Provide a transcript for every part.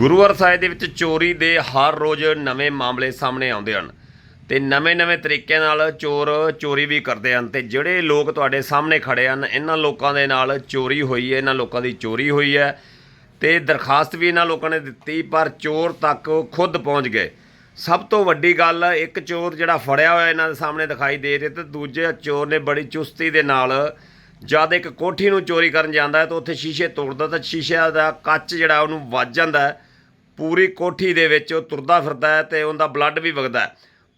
ਗੁਰੂਵਾਰ ਸਾਹਿਬ ਦੇ ਵਿੱਚ ਚੋਰੀ ਦੇ ਹਰ ਰੋਜ਼ ਨਵੇਂ ਮਾਮਲੇ ਸਾਹਮਣੇ ਆਉਂਦੇ ਹਨ ਤੇ ਨਵੇਂ-ਨਵੇਂ ਤਰੀਕਿਆਂ ਨਾਲ ਚੋਰ ਚੋਰੀ ਵੀ ਕਰਦੇ ਹਨ ਤੇ ਜਿਹੜੇ ਲੋਕ ਤੁਹਾਡੇ ਸਾਹਮਣੇ ਖੜੇ ਹਨ, ਇਹਨਾਂ ਲੋਕਾਂ ਦੇ ਨਾਲ ਚੋਰੀ ਹੋਈ ਹੈ, ਇਹਨਾਂ ਲੋਕਾਂ ਦੀ ਚੋਰੀ ਹੋਈ ਹੈ ਤੇ ਦਰਖਾਸਤ ਵੀ ਇਹਨਾਂ ਲੋਕਾਂ ਨੇ ਦਿੱਤੀ ਪਰ ਚੋਰ ਤੱਕ ਉਹ ਖੁਦ ਪਹੁੰਚ ਗਏ। ਸਭ ਤੋਂ ਵੱਡੀ ਗੱਲ, ਇੱਕ ਚੋਰ ਜਿਹੜਾ ਫੜਿਆ ਹੋਇਆ ਇਹਨਾਂ ਦੇ ਸਾਹਮਣੇ ਦਿਖਾਈ ਦੇ ਰਿਹਾ ਤੇ ਦੂਜੇ ਚੋਰ ਨੇ ਬੜੀ ਚੁਸਤੀ ਦੇ ਨਾਲ ਜਦ ਇੱਕ ਕੋਠੀ ਨੂੰ ਚੋਰੀ ਕਰਨ ਜਾਂਦਾ ਤਾਂ ਉੱਥੇ ਸ਼ੀਸ਼ੇ ਤੋੜਦਾ ਤਾਂ ਸ਼ੀਸ਼ੇ ਦਾ ਕੱਚ ਜਿਹੜਾ ਉਹਨੂੰ ਵੱਜ ਜਾਂਦਾ ਹੈ। ਪੂਰੀ ਕੋਠੀ ਦੇ ਵਿੱਚ ਉਹ ਤੁਰਦਾ ਫਿਰਦਾ ਹੈ ਤੇ ਉਹਦਾ ਬਲੱਡ ਵੀ ਵਗਦਾ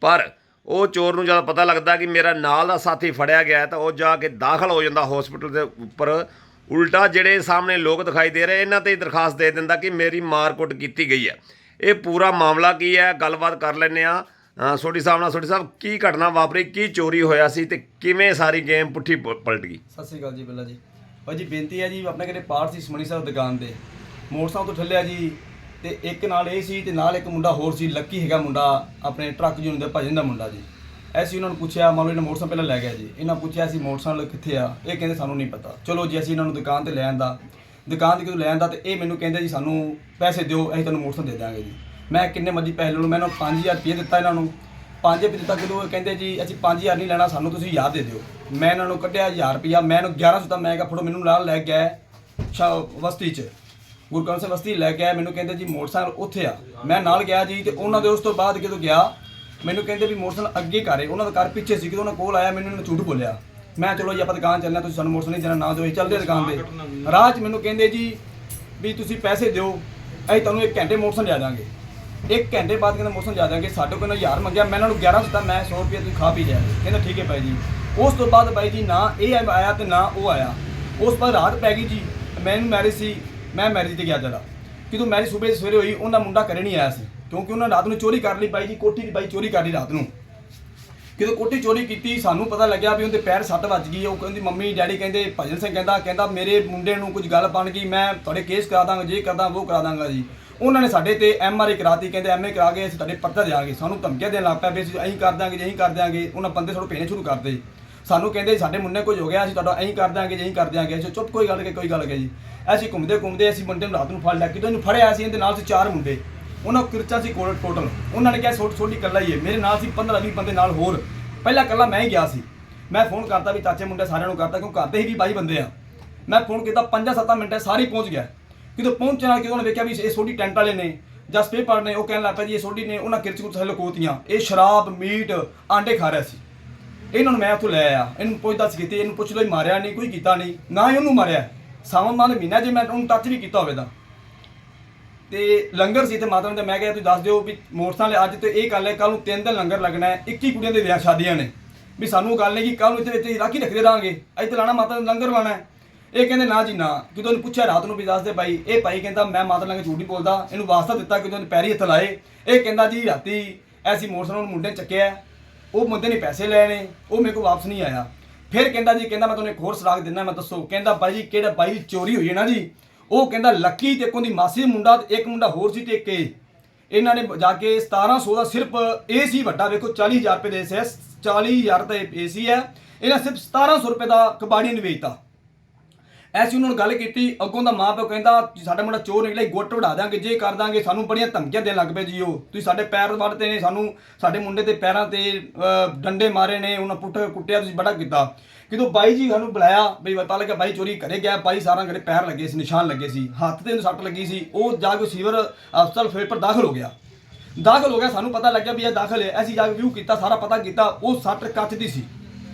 ਪਰ ਉਹ ਚੋਰ ਨੂੰ ਜਦੋਂ ਪਤਾ ਲੱਗਦਾ ਕਿ ਮੇਰਾ ਨਾਲ ਦਾ ਸਾਥੀ ਫੜਿਆ ਗਿਆ ਤਾਂ ਉਹ ਜਾ ਕੇ ਦਾਖਲ ਹੋ ਜਾਂਦਾ ਹਸਪੀਟਲ ਦੇ ਉੱਪਰ। ਉਲਟਾ ਜਿਹੜੇ ਸਾਹਮਣੇ ਲੋਕ ਦਿਖਾਈ ਦੇ ਰਹੇ, ਇਹਨਾਂ ਤੇ ਦਰਖਾਸਤ ਦੇ ਦਿੰਦਾ ਕਿ ਮੇਰੀ ਮਾਰਕੁੱਟ ਕੀਤੀ ਗਈ ਹੈ। ਇਹ ਪੂਰਾ ਮਾਮਲਾ ਕੀ ਹੈ? ਗੱਲਬਾਤ ਕਰ ਲੈਂਦੇ ਆ ਸੋਢੀ ਸਾਹਿਬ ਨਾਲ, ਸੋਢੀ ਸਾਹਿਬ, ਕੀ ਘਟਨਾ ਵਾਪਰੀ, ਕੀ ਚੋਰੀ ਹੋਇਆ ਸੀ ਤੇ ਕਿਵੇਂ ਸਾਰੀ ਗੇਮ ਪੁੱਠੀ ਪਲਟ ਗਈ? ਸਤਿ ਸ਼੍ਰੀ ਅਕਾਲ ਜੀ, ਬਿੱਲਾ ਜੀ। ਭਾਈ ਜੀ, ਬੇਨਤੀ ਹੈ ਜੀ, ਆਪਣੇ ਘਰੇ ਪਾਠ ਸੀ ਸਮਣੀ ਸਾਹਿਬ ਦੁਕਾਨ ਤੇ। ਮੋਟਰਸਾਈਕਲ ਤੋਂ ਠੱਲਿਆ ਜੀ ਤੇ ਇੱਕ ਨਾਲ ਇਹ ਸੀ ਤੇ ਨਾਲ ਇੱਕ ਮੁੰਡਾ ਹੋਰ ਸੀ, ਲੱਕੀ ਹੈਗਾ ਮੁੰਡਾ, ਆਪਣੇ ਟਰੱਕ ਯੂਨੀਅਨ ਦੇ ਭਜਨ ਦਾ ਮੁੰਡਾ ਜੀ। ਐਸੀ ਉਹਨਾਂ ਨੂੰ ਪੁੱਛਿਆ, ਮੰਨ ਲਓ ਇਹਨਾਂ ਮੋਟਰਸਾਈਕਲ ਪਹਿਲਾਂ ਲੈ ਗਿਆ ਜੀ। ਇਹਨਾਂ ਪੁੱਛਿਆ ਸੀ ਮੋਟਰਸਾਈਕਲ ਕਿੱਥੇ ਆ? ਇਹ ਕਹਿੰਦੇ, ਸਾਨੂੰ ਨਹੀਂ ਪਤਾ। ਚਲੋ ਜੀ, ਅਸੀਂ ਇਹਨਾਂ ਨੂੰ ਦੁਕਾਨ ਤੇ ਲੈ ਆਂਦਾ। ਦੁਕਾਨ ਤੇ ਕਿਉਂ ਲੈ ਆਂਦਾ ਤੇ ਇਹ ਮੈਨੂੰ ਕਹਿੰਦੇ, ਜੀ, ਸਾਨੂੰ ਪੈਸੇ ਦਿਓ, ਅਸੀਂ ਤੁਹਾਨੂੰ ਮੋਟਰਸਾਈਕਲ ਦੇ ਦਾਂਗੇ ਜੀ। ਮੈਂ ਕਿੰਨੇ ਮਰਜ਼ੀ ਪੈਸੇ ਲੈ ਲਓ ਮੈਂ ਇਹਨਾਂ ਨੂੰ 5000 ਰੁਪਏ ਦਿੱਤਾ ਇਹਨਾਂ ਨੂੰ। 5000 ਰੁਪਏ ਦਿੱਤਾ ਕਿਦੋਂ ਇਹ ਕਹਿੰਦੇ, ਜੀ, ਅਸੀਂ 5000 ਨਹੀਂ ਲੈਣਾ, ਸਾਨੂੰ ਤੁਸੀਂ ਯਾਦ ਦੇ ਦਿਓ। ਮੈਂ ਇਹਨਾਂ ਨੂੰ ਕੱਢਿਆ 1000 ਰੁਪਇਆ ਮੈਂ ਇਹਨੂੰ 1100 ਦਿੱਤਾ, ਮੈਂ ਕਿਹਾ, ਫੜੋ, ਮੈਨੂੰ ਨਾਲ ਲੈ ਗਿਆ ਗਏ ਵਸਤੀ 'ਚ। ਗੁਰਕਰਨ ਸਿੰਘ ਵਸਤੀ ਲੈ ਕੇ ਆਏ ਮੈਨੂੰ ਕਹਿੰਦੇ ਜੀ ਮੋਟਰਸਾਈਕਲ ਉੱਥੇ ਆ। ਮੈਂ ਨਾਲ ਗਿਆ ਜੀ ਤੇ ਉਹਨਾਂ ਦੇ ਉਸ ਤੋਂ ਬਾਅਦ ਜਦੋਂ ਗਿਆ ਮੈਨੂੰ ਕਹਿੰਦੇ ਵੀ ਮੋਟਰਸਾਈਕਲ ਅੱਗੇ ਘਰੇ ਉਹਨਾਂ ਦਾ ਘਰ ਪਿੱਛੇ ਸੀ ਜਦੋਂ ਉਹਨਾਂ ਕੋਲ ਆਇਆ ਮੈਨੂੰ ਇਹਨਾਂ ਝੂਠ ਬੋਲਿਆ। ਮੈਂ ਚਲੋ ਜੀ ਆਪਾਂ ਦੁਕਾਨ ਚੱਲਣਾ ਤੁਸੀਂ ਸਾਨੂੰ ਮੋਟਰਸਾਈਕਲ ਨਹੀਂ ਜਾਣਾ ਨਾ ਦਿਓ ਅਸੀਂ ਚੱਲਦੇ ਦੁਕਾਨ ਤੇ। ਰਾਹ 'ਚ ਮੈਨੂੰ ਕਹਿੰਦੇ ਜੀ ਵੀ ਤੁਸੀਂ ਪੈਸੇ ਦਿਓ ਅਸੀਂ ਤੁਹਾਨੂੰ ਇੱਕ ਘੰਟੇ ਮੋਟਰਸਾਈਕਲ ਲਿਆ ਦਾਂਗੇ ਇੱਕ ਘੰਟੇ ਬਾਅਦ ਕਹਿੰਦਾ ਮੋਟਰਸਾਈਕਲ ਲਿਆ ਦਾਂਗੇ ਸਾਡੇ ਕੋਲ ਨਾ ਹਜ਼ਾਰ ਮੰਗਿਆ ਮੈਂ ਇਹਨਾਂ ਨੂੰ 11 ਦਿੱਤਾ ਮੈਂ 100 ਰੁਪਏ ਤੁਸੀਂ ਖਾ ਪੀ ਜਾਏ ਕਹਿੰਦਾ ਠੀਕ ਹੈ ਭਾਈ ਜੀ। ਉਸ ਤੋਂ ਬਾਅਦ ਭਾਈ ਜੀ ਨਾ ਇਹ ਆਇਆ ਤੇ ਨਾ ਉਹ ਆਇਆ। ਉਸ ਪਰ ਰਾਤ ਪੈ ਗਈ ਜੀ ਮੈਨੂੰ ਮੈਰਿਜ ਸੀ ਮੈਂ ਮੈਰਿਜ ਤੇ ਗਿਆ ਜਰਾ ਕਿਦੋਂ ਮੈਰਿਜ ਸਵੇਰੇ ਸਵੇਰੇ ਹੋਈ, ਉਹਨਾਂ ਮੁੰਡਾ ਘਰੇ ਨਹੀਂ ਆਇਆ ਸੀ, ਕਿਉਂਕਿ ਉਹਨਾਂ ਰਾਤ ਨੂੰ ਚੋਰੀ ਕਰ ਲਈ ਬਾਈ ਜੀ, ਕੋਠੀ ਦੀ ਬਾਈ ਚੋਰੀ ਕਰ ਲਈ ਰਾਤ ਨੂੰ। ਕਿਦੋਂ ਕੋਠੀ ਚੋਰੀ ਕੀਤੀ, ਸਾਨੂੰ ਪਤਾ ਲੱਗਿਆ ਵੀ ਉਹਦੇ ਪੈਰ ਸੱਟ ਵੱਜ ਗਈ, ਉਹ ਕਹਿੰਦੀ, ਮੰਮੀ, ਡੈਡੀ ਕਹਿੰਦੇ, ਭਜਨ ਸਿੰਘ ਕਹਿੰਦਾ ਕਹਿੰਦਾ, ਮੇਰੇ ਮੁੰਡੇ ਨੂੰ ਕੁਝ ਗੱਲ ਬਣ ਗਈ, ਮੈਂ ਤੁਹਾਡੇ ਕੇਸ ਕਰਾ ਦਾਂਗਾ, ਜੇ ਕਰਦਾ ਉਹ ਕਰਾ ਦਾਂਗਾ ਜੀ। ਉਹਨਾਂ ਨੇ ਸਾਡੇ ਤੇ ਐਮ ਆਰ ਆਈ ਕਰਾਤੀ, ਕਹਿੰਦੇ ਐਮ ਕਰਾ ਕੇ ਅਸੀਂ ਤੁਹਾਡੇ ਪਰਚਾ ਦੇਾਂਗੇ ਸਾਨੂੰ ਧਮਕੀਆਂ ਦੇਣ ਲੱਗ ਪਿਆ ਵੀ ਅਸੀਂ ਐਂ ਕਰ ਦਾਂਗੇ ਜੇ ਐਂ ਕਰ ਦਾਂਗੇ ਉਹਨਾਂ ਬੰਦੇ ਸਾਨੂੰ ਭੇਜਣੇ ਸ਼ੁਰੂ ਕਰਦੇ ਸਾਨੂੰ ਕਹਿੰਦੇ ਸਾਡੇ ਮੁੰਡੇ ਕੁਝ ਹੋ ਗਿਆ, ਅਸੀਂ ਤੁਹਾਡਾ ਐਂ ਕਰ ਦਾਂਗੇ ਜੇ ਕਰ ਦਿਆਂਗੇ। ਅਸੀਂ ਚੁੱਪ, ਕੋਈ ਗੱਲ ਕਿ ਕੋਈ ਗੱਲ ਕਿ ਜੀ। ਅਸੀਂ ਘੁੰਮਦੇ ਘੁੰਮਦੇ ਅਸੀਂ ਮੁੰਡੇ ਨੂੰ ਰਾਤ ਨੂੰ ਫੜ ਲਿਆ ਕਿਦੋਂ ਇਹਨੂੰ ਫੜਿਆ ਸੀ ਇਹਦੇ ਨਾਲ ਸੀ ਚਾਰ ਮੁੰਡੇ। ਉਹਨਾਂ ਕਿਰਚਾ ਸੀ ਕੋਲ ਟੋਟਲ ਉਹਨਾਂ ਨੇ ਕਿਹਾ, ਛੋਟੀ ਛੋਟੀ ਇਕੱਲਾ ਹੀ ਹੈ। ਮੇਰੇ ਨਾਲ ਸੀ 15 20 ਬੰਦੇ ਨਾਲ ਹੋਰ। ਪਹਿਲਾਂ ਇਕੱਲਾ ਮੈਂ ਹੀ ਗਿਆ ਸੀ। ਮੈਂ ਫੋਨ ਕਰਤਾ ਵੀ ਚਾਚੇ ਮੁੰਡੇ ਸਾਰਿਆਂ ਨੂੰ ਕਰਤਾ ਕਿਉਂ ਕਰਦੇ ਹੀ ਵੀ ਬਾਈ ਬੰਦੇ ਆ। ਮੈਂ ਫੋਨ ਕੀਤਾ 5-7 ਮਿੰਟਾਂ ਸਾਰੇ ਪਹੁੰਚ ਗਿਆ। ਕਿਦੋਂ ਪਹੁੰਚਣਾ ਕਿਦੋਂ ਉਹਨੇ ਵੇਖਿਆ ਵੀ ਇਹ ਛੋਟੀ ਟੈਂਟ ਵਾਲੇ ਨੇ, ਜਾਂ ਸਪੇਪਰ ਨੇ, ਉਹ ਕਹਿਣ ਲੱਗ ਜੀ, ਇਹ ਛੋਟੀ ਨੇ, ਉਹਨਾਂ ਕਿਰਚ ਕੁਰਚ ਥੱਲੇ ਕੋਤੀਆਂ ਇਹ ਸ਼ਰਾਬ, ਮੀਟ, ਆਂਡੇ ਖਾ ਰਿਹਾ ਸੀ। ਇਹਨਾਂ ਨੂੰ ਮੈਂ ਉੱਥੋਂ ਲੈ ਆਇਆ। ਇਹਨੂੰ ਪੁੱਛ ਦੱਸ ਕੀਤੀ, ਇਹਨੂੰ ਪੁੱਛ ਲੋ ਹੀ ਮਾਰਿਆ ਨਹੀਂ, ਕੋਈ ਕੀਤਾ ਨਹੀਂ। ਨਾ ਹੀ ਉਹਨੂੰ ਮਾਰਿਆ। ਸਾਵਨ ਮਾਹ ਮਹੀਨਾ ਜੇ ਮੈਂ ਉਹਨੂੰ ਟੱਚ ਵੀ ਕੀਤਾ ਹੋਵੇ ਤਾਂ। ਤੇ ਲੰਗਰ ਸੀ ਤੇ ਮਾਤਾ ਨੂੰ ਤੇ ਮੈਂ ਕਿਹਾ, ਤੁਸੀਂ ਦੱਸ ਦਿਓ ਵੀ ਮੋਟਰਸਾਈਕਲ ਅੱਜ ਤੇ ਇਹ ਗੱਲ ਹੈ ਕੱਲ ਨੂੰ ਤਿੰਨ ਦਿਨ ਲੰਗਰ ਲੱਗਣਾ ਹੈ 21 ਕੁੜੀਆਂ ਦੇ ਵਿਆਹ ਸ਼ਾਦੀਆਂ ਨੇ। ਵੀ ਸਾਨੂੰ ਗੱਲ ਨਹੀਂ ਕਿ ਕੱਲ ਨੂੰ ਇੱਥੇ ਇੱਥੇ ਰਾਖੀ ਰੱਖਦੇ ਰਹਾਂਗੇ। ਇੱਥੇ ਲਾਣਾ ਮਾਤਾ ਨੂੰ ਲੰਗਰ ਲਾਣਾ ਹੈ। ਇਹ ਕਹਿੰਦੇ, ਨਾ ਜੀ, ਨਾ। ਕਿਦੋਂ ਉਹਨੂੰ ਪੁੱਛਿਆ ਰਾਤ ਨੂੰ ਵੀ ਦੱਸਦੇ ਭਾਈ, ਇਹ ਭਾਈ ਕਹਿੰਦਾ, ਮੈਂ ਮਾਤਾ ਲੰਗੇ ਝੂਠ ਨਹੀਂ ਬੋਲਦਾ। ਇਹਨੂੰ ਵਾਸਤਾ ਦਿੱਤਾ ਕਿਦੋਂ ਉਹਨੇ ਪੈਰੀ ਹੱਥ ਲਾਏ। ਇਹ ਕਹਿੰਦਾ ਜੀ, ਰਾਤੀ ਐਸੀ ਮੋਟਰਸਾਈਕਲ ਨੂੰ ਮੁੰਡੇ ਨੇ ਚੱਕਿਆ ਉਹ ਮੁੰਡੇ ਨੇ ਪੈਸੇ ਲਏ ਨੇ, ਉਹ ਮੇਰੇ ਕੋਲ ਵਾਪਸ ਨਹੀਂ ਆਇਆ। ਫਿਰ ਕਹਿੰਦਾ ਜੀ, ਕਹਿੰਦਾ ਮੈਂ ਤੁਹਾਨੂੰ ਇੱਕ ਹੋਰ ਸਲਾਹ ਦਿੰਦਾ, ਮੈਂ ਦੱਸੋ, ਕਹਿੰਦਾ ਬਾਈ ਜੀ, ਕਿਹੜਾ ਬਾਈ ਚੋਰੀ ਹੋਈ ਹੈ ਨਾ ਜੀ? ਉਹ ਕਹਿੰਦਾ ਲੱਕੀ ਤੇ ਕੋਦੀ ਮਾਸੀ, ਮੁੰਡਾ ਤੇ ਇੱਕ ਮੁੰਡਾ ਹੋਰ ਸੀ ਤੇ ਇੱਕ ਇਹ। ਇਹਨਾਂ ਨੇ ਜਾ ਕੇ 1700 ਦਾ ਸਿਰਫ ਏਸੀ ਵੱਡਾ, ਵੇਖੋ 40000 ਰੁਪਏ ਦੇ ਸੇ 40000 ਦਾ ਏਸੀ ਹੈ। ਇਹਨਾਂ ਸਿਰਫ 1700 ਰੁਪਏ ਦਾ ਕਬਾੜੀ ਨੇ ਵੇਚਤਾ। ਐਸੀ ਉਹਨਾਂ ਨੂੰ ਗੱਲ ਕੀਤੀ, ਅੱਗੋਂ ਦਾ ਮਾਂ ਪਿਓ ਕਹਿੰਦਾ ਸਾਡਾ ਮੁੰਡਾ ਚੋਰ ਨਿਕਲਿਆ ਗੁੱਟ ਵੜਾ ਦਾਂਗੇ ਜੇ ਕਰ ਦਾਂਗੇ, ਸਾਨੂੰ ਬੜੀਆਂ ਧਮਕੀਆਂ ਦੇਣ ਲੱਗ ਪਏ ਜੀ ਉਹ। ਤੁਸੀਂ ਸਾਡੇ ਪੈਰ ਵੱਢਤੇ ਨੇ, ਸਾਨੂੰ, ਸਾਡੇ ਮੁੰਡੇ ਤੇ ਪੈਰਾਂ ਤੇ ਡੰਡੇ ਮਾਰੇ ਨੇ, ਉਹਨਾਂ ਪੁੱਟ ਕੁੱਟਿਆ, ਤੁਸੀਂ ਬੜਾ ਕੀਤਾ। ਕਿਦੋਂ ਬਾਈ ਜੀ ਸਾਨੂੰ ਬੁਲਾਇਆ, ਬਈ ਪਤਾ ਲੱਗਾ ਬਾਈ ਚੋਰੀ ਕਰੇ ਗਿਆ, ਬਾਈ ਸਾਰਾ ਘਰੇ ਪੈਰ ਲੱਗੇ ਸੀ, ਨਿਸ਼ਾਨ ਲੱਗੇ ਸੀ, ਹੱਥ ਤੇ ਇਹਨੂੰ ਸੱਟ ਲੱਗੀ ਸੀ, ਉਹ ਜਾ ਕੇ ਸੀਵਰ ਹਸਪਤਾਲ ਫੇਰ ਪਰ ਦਾਖਲ ਹੋ ਗਿਆ। ਦਾਖਲ ਹੋ ਗਿਆ, ਸਾਨੂੰ ਪਤਾ ਲੱਗਿਆ ਵੀ ਇਹ ਦਾਖਲ ਹੈ, ਅਸੀਂ ਜਾ ਕੇ ਵਿਊ ਕੀਤਾ, ਸਾਰਾ ਪਤਾ ਕੀਤਾ, ਉਹ ਸੱਟ ਕੱਚ ਦੀ ਸੀ।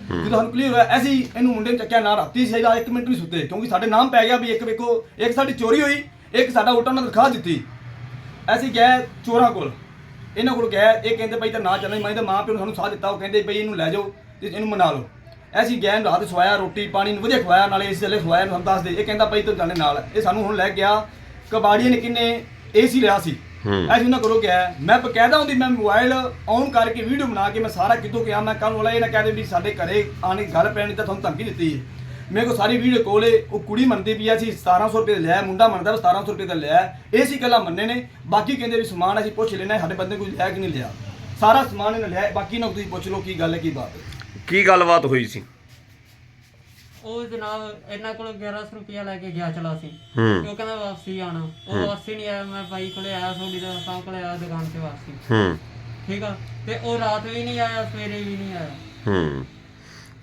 ਜਦੋਂ ਸਾਨੂੰ ਕਲੀਅਰ ਹੋਇਆ ਅਸੀਂ ਇਹਨੂੰ ਮੁੰਡੇ ਨੂੰ ਚੱਕਿਆ, ਨਾ ਰਾਤੀ ਸੀ ਜਾਂ ਇੱਕ ਮਿੰਟ ਵੀ ਸੁੱਤੇ, ਕਿਉਂਕਿ ਸਾਡੇ ਨਾਮ ਪੈ ਗਿਆ ਵੀ ਇੱਕ ਵੇਖੋ, ਇੱਕ ਸਾਡੀ ਚੋਰੀ ਹੋਈ, ਇੱਕ ਸਾਡਾ ਉਲਟਾ ਉਹਨਾਂ ਨੇ ਦਿਖਾ ਦਿੱਤੀ। ਅਸੀਂ ਗਏ ਚੋਰਾਂ ਕੋਲ। ਇਹਨਾਂ ਕੋਲ ਗਏ, ਇਹ ਕਹਿੰਦੇ ਬਈ ਤਾਂ ਨਾ ਚੱਲਣਾ, ਮੈਂ ਤਾਂ ਮਾਂ ਪਿਓ ਨੂੰ ਸਾਨੂੰ ਸਾਥ ਦਿੱਤਾ, ਉਹ ਕਹਿੰਦੇ ਬਈ ਇਹਨੂੰ ਲੈ ਜਾਓ ਤੇ ਇਹਨੂੰ ਮਨਾ ਲਓ। ਅਸੀਂ ਗਏ ਰਾਤ ਸਵਾਇਆ, ਰੋਟੀ ਪਾਣੀ ਨੂੰ ਵਧੀਆ ਖਵਾਇਆ, ਨਾਲੇ ਇਸ ਵੇਲੇ ਖਵਾਇਆ ਨੂੰ ਹਮ ਦੱਸ ਦੇ, ਇਹ ਕਹਿੰਦਾ ਬਈ ਤੂੰ ਜਾਣੇ ਨਾਲ ਇਹ ਸਾਨੂੰ ਹੁਣ ਲੈ ਗਿਆ ਕਬਾੜੀਏ ਨੇ ਕਿੰਨੇ ਏਸੀ ਲਿਆ ਸੀ। ਅਸੀਂ ਉਹਨਾਂ ਕੋਲੋਂ ਗਿਆ ਮੈਂ ਬਕਾਇਦਾ ਹੁੰਦੀ ਮੈਂ ਮੋਬਾਈਲ ਔਨ ਕਰਕੇ ਵੀਡੀਓ ਬਣਾ ਕੇ ਮੈਂ ਸਾਰਾ ਕਿਤੋਂ ਗਿਆ ਮੈਂ ਕੱਲ ਵਾਲਾ ਇਹ ਨਾ ਕਹਦੇ ਵੀ ਸਾਡੇ ਘਰੇ ਆਣ ਕੇ ਗੱਲ ਪੈਣੀ ਤਾਂ ਤੁਹਾਨੂੰ ਧਮਕੀ ਦਿੱਤੀ ਹੈ ਮੇਰੇ ਕੋਲ ਸਾਰੀ ਵੀਡੀਓ ਕੋਲੇ ਉਹ ਕੁੜੀ ਮੰਨਦੀ ਵੀ ਆ ਸੀ 1700 ਰੁਪਏ ਦਾ ਲਿਆ ਮੁੰਡਾ ਮੰਨਦਾ ਵੀ 1700 ਰੁਪਏ ਦਾ ਲਿਆ ਇਹ ਸੀ ਗੱਲਾਂ ਮੰਨੇ ਨੇ ਬਾਕੀ ਕਹਿੰਦੇ ਵੀ ਸਮਾਨ ਅਸੀਂ ਪੁੱਛ ਲੈਣਾ ਸਾਡੇ ਬੰਦੇ ਕੋਈ ਲਿਆ ਕਿ ਨਹੀਂ ਲਿਆ। ਸਾਰਾ ਸਮਾਨ ਇਹਨੇ ਲਿਆ ਬਾਕੀ ਨਾ ਤੁਸੀਂ ਪੁੱਛ ਲਓ ਕੀ ਗੱਲ ਹੈ ਕੀ ਬਾਤ ਹੈ। ਕੀ ਗੱਲਬਾਤ ਹੋਈ ਸੀ? ਉਹ ਜਨਾਬ ਇਹਨਾਂ ਕੋਲ 1100 ਰੁਪਇਆ ਲੈ ਕੇ ਗਿਆ ਚਲਾ ਸੀ। ਹੂੰ। ਤੇ ਉਹ ਕਹਿੰਦਾ ਵਾਪਸੀ ਆਣਾ ਉਹ ਵਾਪਸੀ ਨਹੀਂ ਆਇਆ ਮੈਂ ਬਾਈ ਕੋਲੇ ਆਇਆ ਸੋਡੀ ਦਾ ਸਾਹਿਬ ਕੋਲੇ ਆਇਆ ਦੁਕਾਨ ਤੇ ਵਾਪਸੀ। ਹੂੰ। ਠੀਕ ਆ? ਤੇ ਉਹ ਰਾਤ ਵੀ ਨਹੀਂ ਆਇਆ ਸਵੇਰੇ ਵੀ ਨਹੀਂ ਆਇਆ। ਹੂੰ।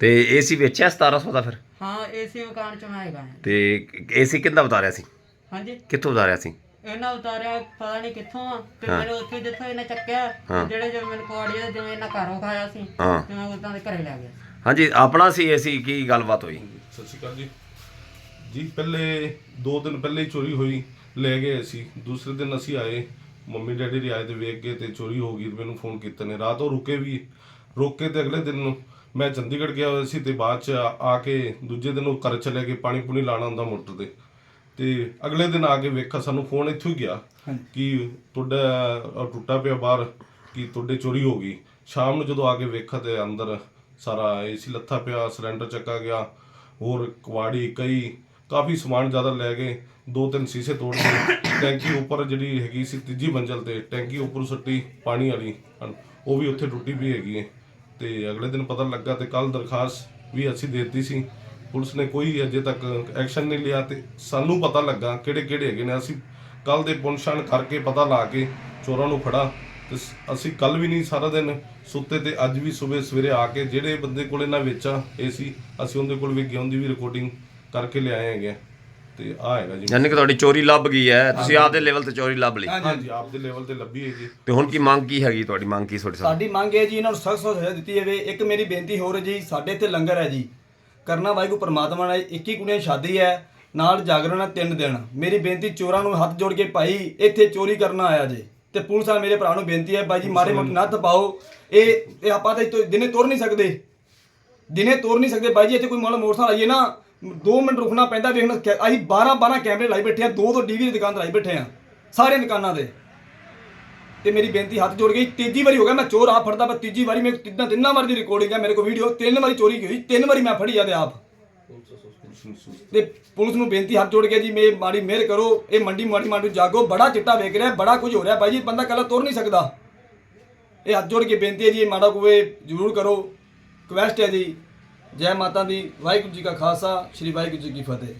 ਤੇ ਏਸੀ ਵੇਚਿਆ 1700 ਦਾ ਫਿਰ? ਹਾਂ ਏਸੀ ਦੁਕਾਨ ਚ ਮੈਂ ਹੈਗਾ। ਹਾਂ। ਤੇ ਏਸੀ ਕਿੰਦਾ ਉਤਾਰਿਆ ਸੀ? ਹਾਂਜੀ। ਕਿੱਥੋਂ ਉਤਾਰਿਆ ਸੀ? ਇਹਨਾਂ ਉਤਾਰਿਆ ਪਤਾ ਨਹੀਂ ਕਿੱਥੋਂ ਆ। ਤੇ ਹਾਂ। ਮੈਨੂੰ ਉੱਥੇ ਜਿੱਥੋਂ ਇਹਨੇ ਚੱਕਿਆ ਹਾਂ। ਜਿਹੜੇ ਜਿਵੇਂ ਮੈਨੂੰ ਕੋਆੜੀ ਦਾ ਜਿਵੇਂ ਇਹਨਾਂ ਘਰੋਂ ਖਾਇਆ ਸੀ ਹਾਂ। ਤੇ ਮੈਂ ਉਦਾਂ ਦੇ ਘਰੇ ਲੈ ਗਿਆ। ਹਾਂਜੀ ਆਪਣਾ ਸੀ ਏਸੀ ਕੀ ਗੱਲਬਾਤ ਹੋਈ? ਸਤਿ ਸ਼੍ਰੀ ਅਕਾਲ ਜੀ। ਜੀ ਪਹਿਲੇ 2 ਦਿਨ ਪਹਿਲੇ ਹੀ ਚੋਰੀ ਹੋਈ ਲੈ ਗਏ ਅਸੀਂ। ਦੂਸਰੇ ਦਿਨ ਅਸੀਂ ਆਏ ਮੰਮੀ ਡੈਡੀ ਦੇ ਆਏ ਤੇ ਵੇਖ ਗਏ ਤੇ ਚੋਰੀ ਹੋ ਗਈ ਤੇ ਮੈਨੂੰ ਫੋਨ ਕੀਤਾ ਨੇ। ਰਾਤ ਉਹ ਰੁਕੇ ਵੀ ਰੁਕੇ ਤੇ ਅਗਲੇ ਦਿਨ ਮੈਂ ਚੰਡੀਗੜ੍ਹ ਗਿਆ ਹੋਇਆ ਸੀ ਤੇ ਬਾਅਦ ਚ ਆ ਆ ਕੇ ਦੂਜੇ ਦਿਨ ਉਹ ਘਰ ਚਲੇ ਗਏ ਪਾਣੀ ਪੂਣੀ ਲਾਣਾ ਹੁੰਦਾ ਮੋਟਰ ਤੇ। ਤੇ ਅਗਲੇ ਦਿਨ ਆ ਕੇ ਵੇਖਾ ਸਾਨੂੰ ਫੋਨ ਇੱਥੋਂ ਹੀ ਗਿਆ ਕਿ ਤੁਹਾਡਾ ਟੁੱਟਾ ਪਿਆ ਬਾਹਰ ਕਿ ਤੁਹਾਡੇ ਚੋਰੀ ਹੋ ਗਈ। ਸ਼ਾਮ ਨੂੰ ਜਦੋਂ ਆ ਕੇ ਵੇਖਾ ਤੇ ਅੰਦਰ ਸਾਰਾ ਏਸੀ ਲੱਥਾ ਪਿਆ, ਸਿਲੰਡਰ ਚੱਕਾ ਗਿਆ, ਹੋਰ ਕੁਆੜੀ ਕਈ, ਕਾਫੀ ਸਮਾਨ ਜ਼ਿਆਦਾ ਲੈ ਗਏ, ਦੋ ਤਿੰਨ ਸ਼ੀਸ਼ੇ ਤੋੜ ਗਏ ਟੈਂਕੀ ਉੱਪਰ ਜਿਹੜੀ ਹੈਗੀ ਸੀ ਤੀਜੀ ਮੰਜ਼ਲ ਤੇ, ਟੈਂਕੀ ਉੱਪਰ ਸੁੱਟੀ ਪਾਣੀ ਵਾਲੀ ਉਹ ਵੀ ਉੱਥੇ ਟੁੱਟੀ ਵੀ ਹੈਗੀ ਹੈ ਤੇ ਅਗਲੇ ਦਿਨ ਪਤਾ ਲੱਗਾ ਤੇ ਕੱਲ ਦਰਖਾਸਤ ਵੀ ਅਸੀਂ ਦੇ ਦਿੱਤੀ ਸੀ, ਪੁਲਿਸ ਨੇ ਕੋਈ ਅਜੇ ਤੱਕ ਐਕਸ਼ਨ ਨਹੀਂ ਲਿਆ ਤੇ ਸਾਨੂੰ ਪਤਾ ਲੱਗਾ ਕਿਹੜੇ ਕਿਹੜੇ ਹੈਗੇ ਨੇ, ਅਸੀਂ ਕੱਲ ਦੇ ਪੁਨਸ਼ਾਨ ਕਰਕੇ ਪਤਾ ਲਾ ਕੇ ਚੋਰਾਂ ਨੂੰ ਫੜਾ ਤੇ ਅਸੀਂ ਕੱਲ ਵੀ ਨਹੀਂ ਸਾਰਾ ਦਿਨ ਸੁੱਤੇ ਤੇ ਅੱਜ ਵੀ ਸਵੇਰੇ ਸਵੇਰੇ ਆ ਕੇ ਜਿਹੜੇ ਬੰਦੇ ਕੋਲ ਇਹਨਾਂ ਵੇਚਾ ਏਸੀ ਅਸੀਂ ਉਹਦੇ ਕੋਲ ਵੀ ਗਿਆ ਉਹਦੀ ਵੀ ਰਿਕਾਰਡਿੰਗ ਕਰਕੇ ਲਿਆਏ ਹੈਗੇ ਆ। ਤੇ ਆ ਹੈਗਾ ਜੀ। ਯਾਨੀ ਕਿ ਤੁਹਾਡੀ ਚੋਰੀ ਲੱਭ ਗਈ ਹੈ ਤੁਸੀਂ ਆਪਦੇ ਲੈਵਲ ਤੇ ਚੋਰੀ ਲੱਭ ਲਈ। ਹਾਂਜੀ ਆਪ ਦੇ ਲੈਵਲ ਤੇ ਲੱਭੀ ਹੈ ਜੀ। ਤੇ ਹੁਣ ਕੀ ਮੰਗ ਕੀ ਹੈਗੀ ਤੁਹਾਡੀ ਮੰਗ ਕੀ ਤੁਹਾਡੇ ਸਾਡੀ ਮੰਗ ਹੈ ਜੀ ਇਹਨਾਂ ਨੂੰ ਸਖਤ ਸਜ਼ਾ ਦਿੱਤੀ ਜਾਵੇ। ਇੱਕ ਮੇਰੀ ਬੇਨਤੀ ਹੋਰ ਹੈ ਜੀ ਸਾਡੇ ਇੱਥੇ ਲੰਗਰ ਹੈ ਜੀ। ਕਰਨਾ ਵਾਹਿਗੁਰੂ ਪ੍ਰਮਾਤਮਾ ਨੇ 21 ਕੁੜੀਆਂ ਸ਼ਾਦੀ ਹੈ ਨਾਲ ਜਾਗਰਣ ਹੈ ਤਿੰਨ ਦਿਨ। ਮੇਰੀ ਬੇਨਤੀ ਚੋਰਾਂ ਨੂੰ ਹੱਥ ਜੋੜ ਕੇ ਭਾਈ ਇੱਥੇ ਚੋਰੀ ਕਰਨ ਆਇਆ ਜੇ। ਤੇ ਪੁਲਿਸ ਆ ਮੇਰੇ ਭਰਾ ਨੂੰ ਬੇਨਤੀ ਹੈ ਭਾਈ ਜੀ ਮਾਰੇ ਮੋਟੇ ਨੱਥ ਪਾਓ ਇਹ ਇਹ ਆਪਾਂ ਤਾਂ ਇੱਥੋਂ ਦਿਨੇ ਤੁਰ ਨਹੀਂ ਸਕਦੇ। ਦਿਨੇ ਤੋਰ ਨਹੀਂ ਸਕਦੇ ਬਾਈ ਜੀ ਇੱਥੇ ਕੋਈ ਮਾੜਾ ਮੋਟਰਸਾਈਕਲ ਆਈਏ ਨਾ 2 ਮਿੰਟ ਰੁਕਣਾ ਪੈਂਦਾ ਵੇਖਣਾ ਅਸੀਂ 12 12 ਕੈਮਰੇ ਲਾਈ ਬੈਠੇ ਆ ਦੋ ਦੋ ਡੀਵੀ ਦੀ ਦੁਕਾਨ ਤੇ ਲਾਈ ਬੈਠੇ ਆ ਸਾਰੀਆਂ ਦੁਕਾਨਾਂ ਤੇ। ਤੇ ਮੇਰੀ ਬੇਨਤੀ ਹੱਥ ਜੋੜ ਕੇ ਤੀਜੀ ਵਾਰੀ ਹੋ ਗਿਆ ਮੈਂ ਚੋਰ ਆ ਫੜਦਾ ਪਰ ਤੀਜੀ ਵਾਰੀ ਮੈਂ ਤਿੰਨਾਂ ਤਿੰਨਾਂ ਵਾਰੀ ਦੀ ਰਿਕਾਰਡਿੰਗ ਹੈ ਮੇਰੇ ਕੋਲ ਵੀਡੀਓ ਤਿੰਨ ਵਾਰੀ ਚੋਰੀ ਹੋਈ ਤਿੰਨ ਵਾਰੀ ਮੈਂ ਫੜੀ ਆ ਤੇ ਆਪ। ਤੇ ਪੁਲਿਸ ਨੂੰ ਬੇਨਤੀ, ਹੱਥ ਜੋੜ ਕੇ ਜੀ, ਮੇ ਮਾੜੀ ਮਿਹਰ ਕਰੋ, ਇਹ ਮੰਡੀ ਮਾੜੀ ਮਾੜੀ ਜਾਗੋ, ਬੜਾ ਚਿੱਟਾ ਵੇਖ ਰਿਹਾ, ਬੜਾ ਕੁਝ ਹੋ ਰਿਹਾ ਬਾਈ ਜੀ, ਬੰਦਾ ਕੱਲਾ ਤੁਰ ਨਹੀਂ ਸਕਦਾ। ਇਹ ਹੱਥ ਜੋੜ ਕੇ ਬੇਨਤੀ ਹੈ ਜੀ, ਇਹ ਮਾੜਾ ਕੋਵੇ ਜ਼ਰੂਰ ਕਰੋ। ਰਿਕਵੈਸਟ ਹੈ ਜੀ, ਜੈ ਮਾਤਾ ਦੀ, ਵਾਹਿਗੁਰੂ ਜੀ ਕਾ ਖਾਲਸਾ, ਸ੍ਰੀ ਵਾਹਿਗੁਰੂ ਜੀ ਕੀ ਫਤਿਹ।